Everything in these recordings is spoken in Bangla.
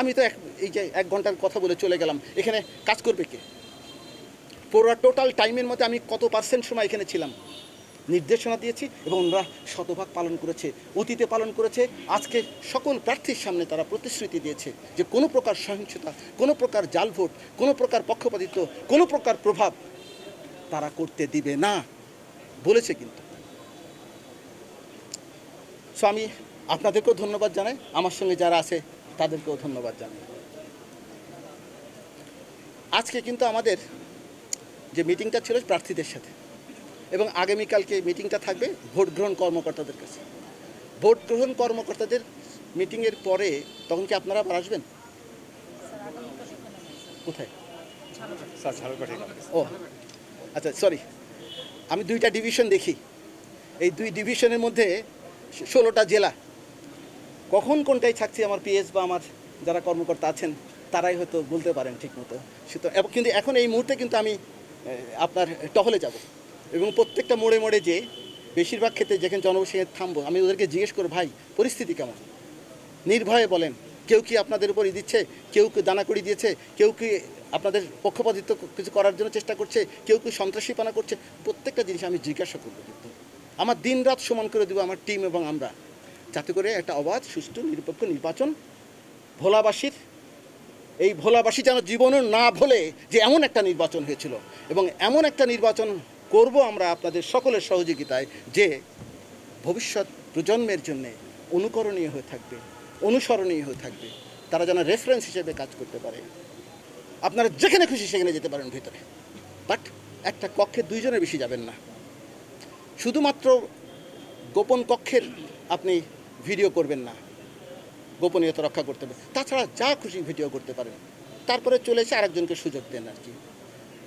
আমি তো এক এই যে এক ঘণ্টার কথা বলে চলে গেলাম। এখানে কাজ করবে কে? পুরো টোটাল টাইমের মধ্যে আমি কত পার্সেন্ট সময় এখানে ছিলাম? নির্দেশনা দিয়েছি এবং ওনারা শতভাগ পালন করেছে, অতীতে পালন করেছে। আজকে সকল প্রার্থীর সামনে তারা প্রতিশ্রুতি দিয়েছে যে কোনো প্রকার সহিংসতা, কোনো প্রকার জাল ভোট, কোনো প্রকার পক্ষপাতিত্ব, কোনো প্রকার প্রভাব তারা করতে দিবে না, বলেছে কিন্তু। সো আমি আপনাদেরকেও ধন্যবাদ জানাই। আমার সঙ্গে যারা আছে তাদেরকেও ধন্যবাদ জানাই। আজকে কিন্তু আমাদের যে মিটিংটা ছিল প্রার্থীদের সাথে এবং আগামীকালকে মিটিংটা থাকবে ভোট গ্রহণ কর্মকর্তাদের কাছে। ভোট গ্রহণ কর্মকর্তাদের মিটিংয়ের পরে তখন কি আপনারা আবার আসবেন? কোথায়? ও আচ্ছা সরি আমি দুইটা ডিভিশন দেখি। এই দুই ডিভিশনের মধ্যে ষোলোটা জেলা। কখন কোনটাই থাকছে আমার পিএস বা আমার যারা কর্মকর্তা আছেন, তারাই হয়তো বলতে পারেন ঠিকমতো। সুতরাং কিন্তু এখন এই মুহূর্তে কিন্তু আমি আপনার টহলে যাব। এবং প্রত্যেকটা মোড়ে মোড়ে যে বেশিরভাগ ক্ষেত্রে যেখানে জনবসে থামবো, আমি ওদেরকে জিজ্ঞেস করব, ভাই, পরিস্থিতি কেমন? নির্ভয়ে বলেন, কেউ কি আপনাদের উপর ই দিচ্ছে? কেউ কি দানা করি দিয়েছে? কেউ কি আপনাদের পক্ষপাতিত্ব কিছু করার জন্য চেষ্টা করছে? কেউ কি সন্ত্রাসীপানা করছে? প্রত্যেকটা জিনিস আমি জিজ্ঞাসা করব কিন্তু। আমার দিন রাত সমান করে দেবো আমার টিম এবং আমরা। যাতে করে একটা অবাধ, সুষ্ঠু, নিরপেক্ষ নির্বাচন ভোলাবাসীর, এই ভোলাবাসী যেন জীবনে না ভোলে যে এমন একটা নির্বাচন হয়েছিল। এবং এমন একটা নির্বাচন করব আমরা আপনাদের সকলের সহযোগিতায় যে ভবিষ্যৎ প্রজন্মের জন্য অনুকরণীয় হয়ে থাকবে, অনুসরণীয় হয়ে থাকবে। তারা যেন রেফারেন্স হিসেবে কাজ করতে পারে। আপনারা যেখানে খুশি সেখানে যেতে পারেন ভিতরে। বাট একটা কক্ষে দুইজনের বেশি যাবেন না। শুধুমাত্র গোপন কক্ষের আপনি ভিডিও করবেন না। গোপনীয়তা রক্ষা করতে হবে। তাছাড়া যা খুশি ভিডিও করতে পারেন। তারপরে চলে আরেকজনকে সুযোগ দেন আর কি।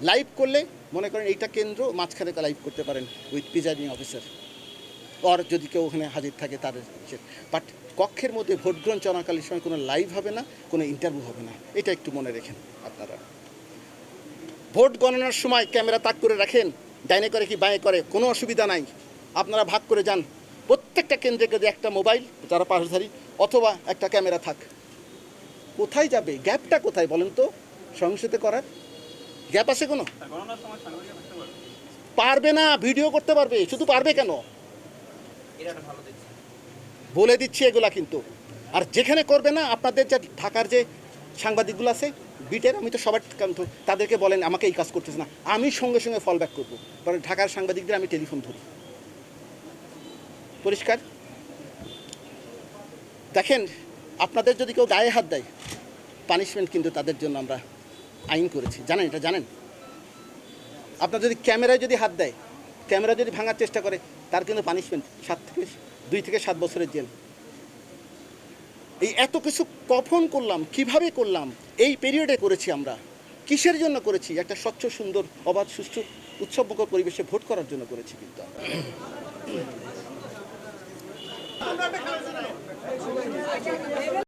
লাইভ করলে মনে করেন এইটা কেন্দ্র মাঝখানে লাইভ করতে পারেন উইথ প্রিজাইডিং অফিসার আর যদি কেউ ওখানে হাজির থাকে তাদের বাট কক্ষের মধ্যে ভোট গ্রহণ চলাকালীন সময় কোনো লাইভ হবে না, কোনো ইন্টারভিউ হবে না। এটা একটু মনে রেখেন আপনারা। ভোট গণনার সময় ক্যামেরা তাক করে রাখেন। ডাইনে করে কি বাঁয়ে করে, কোনো অসুবিধা নাই। আপনারা ভাগ করে যান। প্রত্যেকটা কেন্দ্রে যদি একটা মোবাইল, যারা পাশধারী, অথবা একটা ক্যামেরা থাক। কোথায় যাবে? গ্যাপটা কোথায় বলেন তো? সংসদে করার। গ্যাপ আছে কোনো? পারবে না, ভিডিও করতে পারবে। শুধু পারবে কেন? বলে দিচ্ছি এগুলা কিন্তু। আর যেখানে করবে না, আপনাদের যে ঢাকার যে সাংবাদিকগুলো আছে, বিটের, আমি তো সবার তাদেরকে বলেন, আমাকে এই কাজ করতেছে না। আমি সঙ্গে সঙ্গে ফল ব্যাক করব। কারণ ঢাকার সাংবাদিকদের আমি টেলিফোন ধরি। পরিষ্কার। দেখেন, আপনাদের যদি কেউ গায়ে হাত দেয় পানিশমেন্ট কিন্তু তাদের জন্য আমরা আইন করেছি। জানেন এটা, জানেন? আপনার যদি ক্যামেরায় যদি হাত দেয়, ক্যামেরা যদি ভাঙার চেষ্টা করে, তার কিন্তু পানিশমেন্ট সাত থেকে দুই থেকে সাত বছরের জেল। এই এত কিছু কখন করলাম, কীভাবে করলাম, এই পিরিয়ডে করেছি আমরা। কিসের জন্য করেছি? একটা স্বচ্ছ, সুন্দর, অবাধ, সুষ্ঠু, উৎসবমুখর পরিবেশে ভোট করার জন্য করেছি কিন্তু めちゃくちゃ。